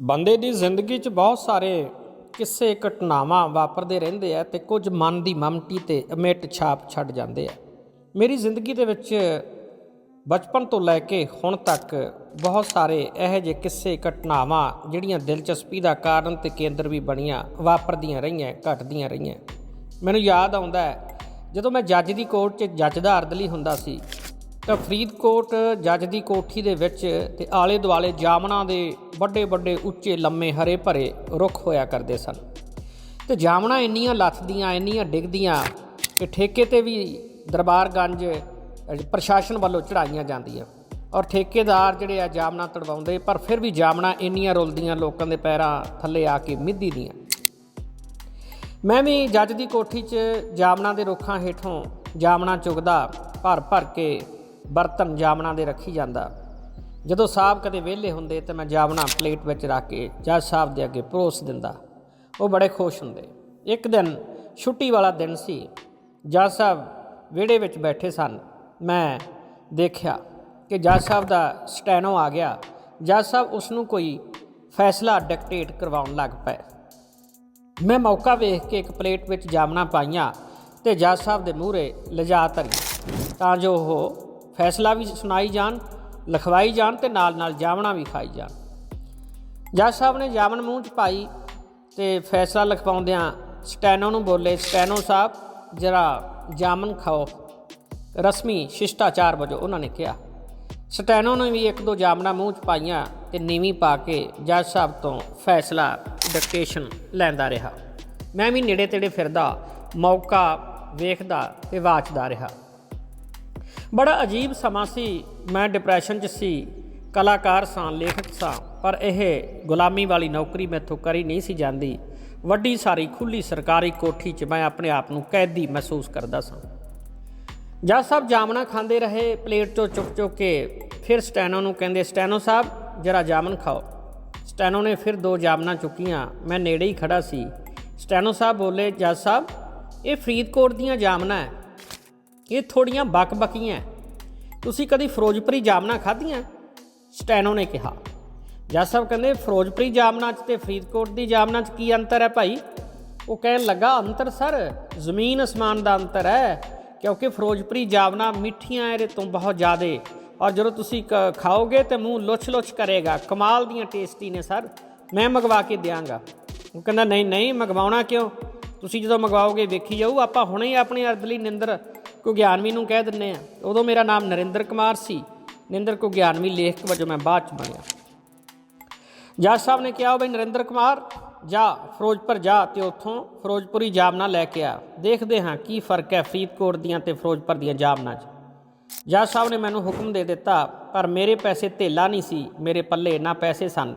ਬੰਦੇ ਦੀ ਜ਼ਿੰਦਗੀ 'ਚ ਬਹੁਤ ਸਾਰੇ ਕਿੱਸੇ ਘਟਨਾਵਾਂ ਵਾਪਰਦੇ ਰਹਿੰਦੇ ਆ ਤੇ ਕੁਝ ਮਨ ਦੀ ਮਮਟੀ ਤੇ ਅਮਿੱਟ ਛਾਪ ਛੱਡ ਜਾਂਦੇ ਆ। ਮੇਰੀ ਜ਼ਿੰਦਗੀ ਦੇ ਵਿੱਚ ਬਚਪਨ ਤੋਂ ਲੈ ਕੇ ਹੁਣ ਤੱਕ ਬਹੁਤ ਸਾਰੇ ਇਹੋ ਜਿਹੇ ਕਿੱਸੇ ਘਟਨਾਵਾਂ ਜਿਹੜੀਆਂ ਦਿਲਚਸਪੀ ਦਾ ਕਾਰਨ ਤੇ ਕੇਂਦਰ ਵੀ ਬਣੀਆਂ, ਵਾਪਰਦੀਆਂ ਰਹੀਆਂ, ਘਟਦੀਆਂ ਰਹੀਆਂ। ਮੈਨੂੰ ਯਾਦ ਆਉਂਦਾ ਹੈ, ਜਦੋਂ ਮੈਂ ਜੱਜ ਦੀ ਕੋਰਟ 'ਚ ਜੱਜ ਦਾ ਅਰਦਲੀ ਹੁੰਦਾ ਸੀ ਤਾਂ ਫਰੀਦਕੋਟ ਜੱਜ ਦੀ ਕੋਠੀ ਦੇ ਵਿੱਚ ਤੇ ਆਲੇ ਦੁਆਲੇ ਜਾਮਣਾ ਦੇ ਵੱਡੇ ਵੱਡੇ ਉੱਚੇ ਲੰਮੇ ਹਰੇ ਭਰੇ ਰੁੱਖ ਹੋਇਆ ਕਰਦੇ ਸਨ। ਤੇ ਜਾਮਣਾ ਇੰਨੀਆਂ ਲੱਥਦੀਆਂ ਇੰਨੀਆਂ ਡਿੱਗਦੀਆਂ ਕਿ ਠੇਕੇ ਤੇ ਵੀ ਦਰਬਾਰਗੰਜ ਅਹ, ਪ੍ਰਸ਼ਾਸਨ ਵੱਲੋਂ ਚੜਾਈਆਂ ਜਾਂਦੀਆਂ। ਔਰ ਠੇਕੇਦਾਰ ਜਿਹੜੇ ਆ ਜਾਮਣਾ ਤੜਵਾਉਂਦੇ ਪਰ ਫਿਰ ਵੀ ਜਾਮਣਾ ਇੰਨੀਆਂ ਰੁਲਦੀਆਂ ਲੋਕਾਂ ਦੇ ਪੈਰਾਂ ਥੱਲੇ ਆ ਕੇ ਮਿੱਧੀ ਦੀਆਂ। ਮੈਂ ਵੀ ਜੱਜ ਦੀ ਕੋਠੀ 'ਚ ਜਾਮਣਾ ਦੇ ਰੁੱਖਾਂ ਹੇਠੋਂ ਜਾਮਣਾ ਚੁਗਦਾ ਭਰ ਭਰ ਕੇ ਬਰਤਨ ਜਾਮਣਾ ਦੇ ਰੱਖੀ ਜਾਂਦਾ। ਜਦੋਂ ਸਾਹਿਬ ਕਦੇ ਵਿਹਲੇ ਹੁੰਦੇ ਤਾਂ ਮੈਂ ਜਾਮਣਾ ਪਲੇਟ ਵਿੱਚ ਰੱਖ ਕੇ ਜੱਜ ਸਾਹਿਬ ਦੇ ਅੱਗੇ ਪਰੋਸ ਦਿੰਦਾ। ਉਹ ਬੜੇ ਖੁਸ਼ ਹੁੰਦੇ। ਇੱਕ ਦਿਨ ਛੁੱਟੀ ਵਾਲਾ ਦਿਨ ਸੀ। ਜੱਜ ਸਾਹਿਬ ਵਿਹੜੇ ਵਿੱਚ ਬੈਠੇ ਸਨ। ਮੈਂ ਦੇਖਿਆ ਕਿ ਜੱਜ ਸਾਹਿਬ ਦਾ ਸਟੈਨੋ ਆ ਗਿਆ। ਜੱਜ ਸਾਹਿਬ ਉਸ ਨੂੰ ਕੋਈ ਫੈਸਲਾ ਡਿਕਟੇਟ ਕਰਵਾਉਣ ਲੱਗ ਪਏ। ਮੈਂ ਮੌਕਾ ਵੇਖ ਕੇ ਇੱਕ ਪਲੇਟ ਵਿੱਚ ਜਾਮਣਾ ਪਾਈਆਂ ਤੇ ਜੱਜ ਸਾਹਿਬ ਦੇ ਮੂਹਰੇ ਲਿਜਾ ਧਰੀ ਤਾਂ ਜੋ ਉਹ ਫੈਸਲਾ ਵੀ ਸੁਣਾਈ ਜਾਣ, ਲਿਖਵਾਈ ਜਾਣ ਤੇ ਨਾਲ ਨਾਲ ਜਾਮਣਾ ਵੀ ਖਾਈ ਜਾਣ। ਜੱਜ ਸਾਹਿਬ ਨੇ ਜਾਮਣ ਮੂੰਹ 'ਚ ਪਾਈ ਤੇ ਫੈਸਲਾ ਲਿਖਵਾਉਂਦਿਆਂ ਸਟੈਨੋ ਨੂੰ ਬੋਲੇ, ਸਟੈਨੋ ਸਾਹਿਬ, ਜਰਾ ਜਾਮਨ ਖਾਓ। ਰਸਮੀ ਸ਼ਿਸ਼ਟਾਚਾਰ ਵਜੋਂ ਉਹਨਾਂ ਨੇ ਕਿਹਾ। ਸਟੈਨੋ ਨੇ ਵੀ ਇੱਕ ਦੋ ਜਾਮਣਾ ਮੂੰਹ 'ਚ ਪਾਈਆਂ ਤੇ ਨੀਵੀਂ ਪਾ ਕੇ ਜੱਜ ਸਾਹਿਬ ਤੋਂ ਫੈਸਲਾ ਡਿਕਟੇਸ਼ਨ ਲੈਂਦਾ ਰਿਹਾ। ਮੈਂ ਵੀ ਨੇੜੇ ਤੇੜੇ ਫਿਰਦਾ, ਮੌਕਾ ਵੇਖਦਾ ਤੇ ਵਾਚਦਾ ਰਿਹਾ। ਬੜਾ ਅਜੀਬ ਸਮਾਂ ਸੀ, ਮੈਂ ਡਿਪਰੈਸ਼ਨ 'ਚ ਸੀ, ਕਲਾਕਾਰ ਸਾਂ, ਲੇਖਕ ਸਾਂ, ਪਰ ਇਹ ਗੁਲਾਮੀ ਵਾਲੀ ਨੌਕਰੀ ਮੈਥੋਂ ਕਰੀ ਨਹੀਂ ਸੀ ਜਾਂਦੀ। ਵੱਡੀ ਸਾਰੀ ਖੁੱਲੀ ਸਰਕਾਰੀ ਕੋਠੀ 'ਚ ਮੈਂ ਆਪਣੇ ਆਪ ਨੂੰ ਕੈਦੀ ਮਹਿਸੂਸ ਕਰਦਾ ਸਾਂ। ਜੱਜ ਸਾਹਿਬ ਜਾਮਣਾ ਖਾਂਦੇ ਰਹੇ, ਪਲੇਟ 'ਚੋਂ ਚੁੱਕ ਚੁੱਕ ਕੇ, ਫਿਰ ਸਟੈਨੋ ਨੂੰ ਕਹਿੰਦੇ, ਸਟੈਨੋ ਸਾਹਿਬ, ਜਰਾ ਜਾਮਨ ਖਾਓ। ਸਟੈਨੋ ਨੇ ਫਿਰ ਦੋ ਜਾਮਨਾਂ ਚੁੱਕੀਆਂ, ਮੈਂ ਨੇੜੇ ਹੀ ਖੜਾ ਸੀ। ਸਟੈਨੋ ਸਾਹਿਬ ਬੋਲੇ, ਜੱਜ ਸਾਹਿਬ, ਇਹ ਫਰੀਦਕੋਟ ਦੀਆਂ ਜਾਮਨਾ ਹੈ। ਇਹ ਥੋੜੀਆਂ ਬਕਬਕੀਆਂ ਤੁਸੀਂ ਕਦੀ ਫਿਰੋਜ਼ਪੁਰੀ ਜਾਮਨਾ ਖਾਧੀਆਂ? ਸਟੈਨੋ ਨੇ ਕਿਹਾ। ਜੱਜ ਸਾਹਿਬ ਕਹਿੰਦੇ, ਫਿਰੋਜ਼ਪੁਰੀ ਜਾਮਨਾ 'ਚ ਤੇ ਫਰੀਦਕੋਟ ਦੀ ਜਾਮਨਾ 'ਚ ਕੀ ਅੰਤਰ ਹੈ ਭਾਈ? ਉਹ ਕਹਿਣ ਲੱਗਾ, ਅੰਤਰ ਸਰ, ਜ਼ਮੀਨ ਅਸਮਾਨ ਦਾ ਅੰਤਰ ਹੈ ਕਿਉਂਕਿ ਫਿਰੋਜ਼ਪੁਰੀ ਜਾਮਨਾ ਮਿੱਠੀਆਂ ਇਹਦੇ ਤੋਂ ਬਹੁਤ ਜ਼ਿਆਦੇ। ਔਰ ਜਦੋਂ ਤੁਸੀਂ ਕ- ਖਾਓਗੇ ਤੇ ਮੂੰਹ ਲੁੱਛ ਲੁੱਛ ਕਰੇਗਾ। ਕਮਾਲ ਦੀਆਂ ਟੇਸਟੀ ਨੇ ਸਰ, ਮੈਂ ਮੰਗਵਾ ਕੇ ਦਿਆਂਗਾ। ਉਹ ਕਹਿੰਦਾ, ਨਹੀਂ ਨਹੀਂ, ਮੰਗਵਾਉਣਾ ਕਿਉਂ? ਤੁਸੀਂ ਜਦੋਂ ਮੰਗਵਾਓਗੇ, ਵੇਖੀ ਜਾਊ, ਆਪਾਂ ਹੁਣੇ ਹੀ ਆਪਣੀ ਅਰਦਲੀ ਨਿੰਦਰ ਕੋ ਗਿਆਨਵੀ ਨੂੰ ਕਹਿ ਦਿੰਨੇ ਆ। ਉਦੋਂ ਮੇਰਾ ਨਾਮ ਨਰਿੰਦਰ ਕੁਮਾਰ ਸੀ। ਨਰਿੰਦਰ ਕੁਗਿਆਨਵੀ ਲੇਖਕ ਵਜੋਂ ਮੈਂ ਬਾਅਦ ਚ ਬਣਿਆ। ਜੱਜ ਸਾਹਿਬ ਨੇ ਕਿਹਾ, ਉਹ ਬਈ ਨਰਿੰਦਰ ਕੁਮਾਰ, ਜਾ ਫਿਰੋਜ਼ਪੁਰ ਜਾ ਤੇ ਉੱਥੋਂ ਫਿਰੋਜ਼ਪੁਰੀ ਜਾਮਨਾ ਲੈ ਕੇ ਆ। ਦੇਖਦੇ ਹਾਂ ਕੀ ਫ਼ਰਕ ਹੈ ਫਰੀਦਕੋਟ ਦੀਆਂ ਤੇ ਫਿਰੋਜ਼ਪੁਰ ਦੀਆਂ ਜਾਮਨਾ 'ਚ। ਜੱਜ ਸਾਹਿਬ ਨੇ ਮੈਨੂੰ ਹੁਕਮ ਦੇ ਦਿੱਤਾ, ਪਰ ਮੇਰੇ ਪੈਸੇ ਧੇਲਾ ਨਹੀਂ ਸੀ, ਮੇਰੇ ਪੱਲੇ ਨਾ ਪੈਸੇ ਸਨ।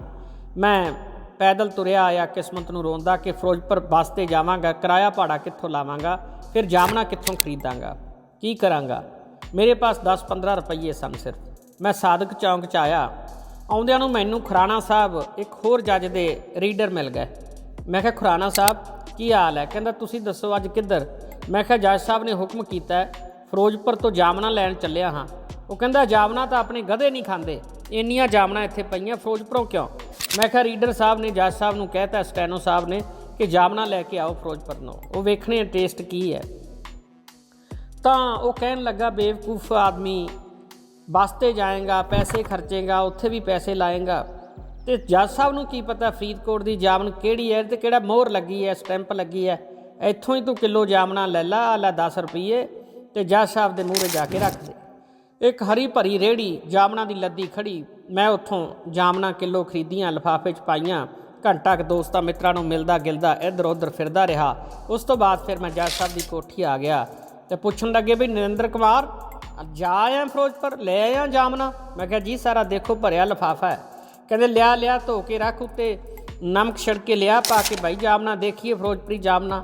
ਮੈਂ ਪੈਦਲ ਤੁਰਿਆ ਆਇਆ ਕਿਸਮਤ ਨੂੰ ਰੋਂਦਾ ਕਿ ਫਿਰੋਜ਼ਪੁਰ ਬੱਸ ਤੇ ਜਾਵਾਂਗਾ, ਕਿਰਾਇਆ ਭਾੜਾ ਕਿੱਥੋਂ ਲਾਵਾਂਗਾ, ਫਿਰ ਜਾਮਨਾ ਕਿੱਥੋਂ ਖਰੀਦਾਂਗਾ? ਕੀ ਕਰਾਂਗਾ? ਮੇਰੇ ਪਾਸ 10-15 ਰੁਪਏ ਸਨ ਸਿਰਫ। ਮੈਂ ਸਾਦਕ ਚੌਂਕ 'ਚ ਆਇਆ। ਆਉਂਦਿਆਂ ਨੂੰ ਮੈਨੂੰ ਖੁਰਾਣਾ ਸਾਹਿਬ ਇੱਕ ਹੋਰ ਜੱਜ ਦੇ ਰੀਡਰ ਮਿਲ ਗਏ। ਮੈਂ ਕਿਹਾ, ਖੁਰਾਣਾ ਸਾਹਿਬ, ਕੀ ਹਾਲ ਹੈ? ਕਹਿੰਦਾ, ਤੁਸੀਂ ਦੱਸੋ ਅੱਜ ਕਿੱਧਰ? ਮੈਂ ਕਿਹਾ, ਜੱਜ ਸਾਹਿਬ ਨੇ ਹੁਕਮ ਕੀਤਾ ਫਿਰੋਜ਼ਪੁਰ ਤੋਂ ਜਾਮਨਾ ਲੈਣ ਚੱਲਿਆ ਹਾਂ। ਉਹ ਕਹਿੰਦਾ ਜਾਮਨਾ ਤਾਂ ਆਪਣੇ ਗਧੇ ਨਹੀਂ ਖਾਂਦੇ। ਇੰਨੀਆਂ ਜਾਮਨਾ ਇੱਥੇ ਪਈਆਂ, ਫਿਰੋਜ਼ਪੁਰੋਂ ਕਿਉਂ? ਮੈਂ ਕਿਹਾ, ਰੀਡਰ ਸਾਹਿਬ ਨੇ, ਜੱਜ ਸਾਹਿਬ ਨੂੰ ਕਹਿਤਾ, ਸਟੈਨੋ ਸਾਹਿਬ ਨੇ, ਕਿ ਜਾਮਣਾ ਲੈ ਕੇ ਆਓ ਫਿਰੋਜ਼ਪੁਰ ਨੂੰ। ਉਹ ਵੇਖਣੇ ਟੇਸਟ ਕੀ ਹੈ? ਤਾਂ ਉਹ ਕਹਿਣ ਲੱਗਾ, ਬੇਵਕੂਫ ਆਦਮੀ, ਬੱਸ ਤੇ ਜਾਏਗਾ, ਪੈਸੇ ਖਰਚੇਗਾ, ਉੱਥੇ ਵੀ ਪੈਸੇ ਲਾਏਗਾ। ਤੇ ਜੱਜ ਸਾਹਿਬ ਨੂੰ ਕੀ ਪਤਾ ਫਰੀਦਕੋਟ ਦੀ ਜਾਮਨ ਕਿਹੜੀ ਹੈ ਤੇ ਕਿਹੜਾ ਮੋਹਰ ਲੱਗੀ ਹੈ, ਸਟੈਂਪ ਲੱਗੀ ਹੈ। ਇੱਥੋਂ ਹੀ ਤੂੰ ਕਿਲੋ ਜਾਮਣਾ ਲੈ ਲਾ ਆ ਲੈ 10 ਰੁਪਏ ਤੇ ਜੱਜ ਸਾਹਿਬ ਦੇ ਮੂਹਰੇ ਜਾ ਕੇ ਰੱਖ ਦੇ। ਇੱਕ ਹਰੀ ਭਰੀ ਰੇੜੀ ਜਾਮਣਾ ਦੀ ਲੱਦੀ ਖੜੀ, ਮੈਂ ਉੱਥੋਂ ਜਾਮਣਾ ਕਿਲੋ ਖਰੀਦੀਆਂ, ਲਿਫਾਫੇ 'ਚ ਪਾਈਆਂ, ਘੰਟਾ ਕੁ ਦੋਸਤਾਂ ਮਿੱਤਰਾਂ ਨੂੰ ਮਿਲਦਾ ਗਿਲਦਾ ਇੱਧਰ ਉੱਧਰ ਫਿਰਦਾ ਰਿਹਾ। ਉਸ ਤੋਂ ਬਾਅਦ ਫਿਰ ਮੈਂ ਜੱਜ ਸਾਹਿਬ ਦੀ ਕੋਠੀ ਆ ਗਿਆ। ਤੇ ਪੁੱਛਣ ਲੱਗੇ ਵੀ ਨਰਿੰਦਰ ਕੁਮਾਰ, ਜਾ ਆਇਆ ਫਿਰੋਜ਼ਪੁਰ, ਲੈ ਆਇਆ ਜਾਮਨਾ? ਮੈਂ ਕਿਹਾ, ਜੀ ਸਾਰਾ ਦੇਖੋ, ਭਰਿਆ ਲਿਫਾਫਾ ਹੈ। ਕਹਿੰਦੇ, ਲਿਆ ਲਿਆ, ਧੋ ਕੇ ਰੱਖ ਉੱਤੇ, ਨਮਕ ਛਿੜਕੇ ਲਿਆ, ਪਾ ਕੇ ਭਾਈ ਜਾਮਨਾ, ਦੇਖੀਏ ਫਿਰੋਜ਼ਪੁਰੀ ਜਾਮਨਾ।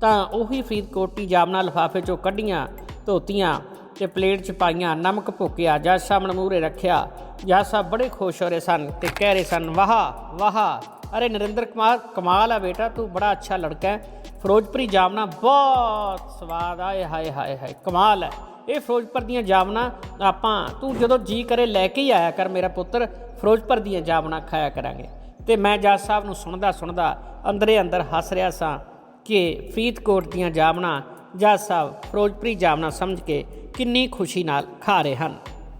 ਤਾਂ ਉਹੀ ਫਰੀਦਕੋਟੀ ਜਾਮਨਾ ਲਿਫਾਫੇ ਚੋਂ ਕੱਢੀਆਂ, ਧੋਤੀਆਂ ਤੇ ਪਲੇਟ 'ਚ ਪਾਈਆਂ, ਨਮਕ ਭੁੱਕਿਆ ਜੱਜ ਸਾਹਮਣੇ ਮੂਹਰੇ ਰੱਖਿਆ। ਜੱਜ ਸਾਹਿਬ ਬੜੇ ਖੁਸ਼ ਹੋ ਰਹੇ ਸਨ ਤੇ ਕਹਿ ਰਹੇ ਸਨ, ਵਾਹ ਵਾਹ, ਅਰੇ ਨਰਿੰਦਰ ਕੁਮਾਰ, ਕਮਾਲ ਆ ਬੇਟਾ, ਤੂੰ ਬੜਾ ਅੱਛਾ ਲੜਕਾ ਹੈ। ਫਿਰੋਜ਼ਪੁਰੀ ਜਾਮਨਾ ਬਹੁਤ ਸਵਾਦ ਆਏ ਹਾਏ ਹਾਏ ਹਾਏ, ਕਮਾਲ ਹੈ ਇਹ ਫਿਰੋਜ਼ਪੁਰ ਦੀਆਂ ਜਾਮਨਾ ਆਪਾਂ, ਤੂੰ ਜਦੋਂ ਜੀ ਕਰੇ ਲੈ ਕੇ ਹੀ ਆਇਆ ਕਰ ਮੇਰਾ ਪੁੱਤਰ, ਫਿਰੋਜ਼ਪੁਰ ਦੀਆਂ ਜਾਮਨਾ ਖਾਇਆ ਕਰਾਂਗੇ। ਤੇ ਮੈਂ ਜੱਜ ਸਾਹਿਬ ਨੂੰ ਸੁਣਦਾ ਸੁਣਦਾ ਅੰਦਰੇ ਅੰਦਰ ਹੱਸ ਰਿਹਾ ਸਾਂ ਕਿ ਫਰੀਦਕੋਟ ਦੀਆਂ ਜਾਮਣਾ ਜੱਜ ਸਾਹਿਬ ਫਿਰੋਜ਼ਪੁਰੀ ਜਾਮਣਾ ਸਮਝ ਕੇ ਕਿੰਨੀ ਖੁਸ਼ੀ ਨਾਲ ਖਾ ਰਹੇ ਹਨ।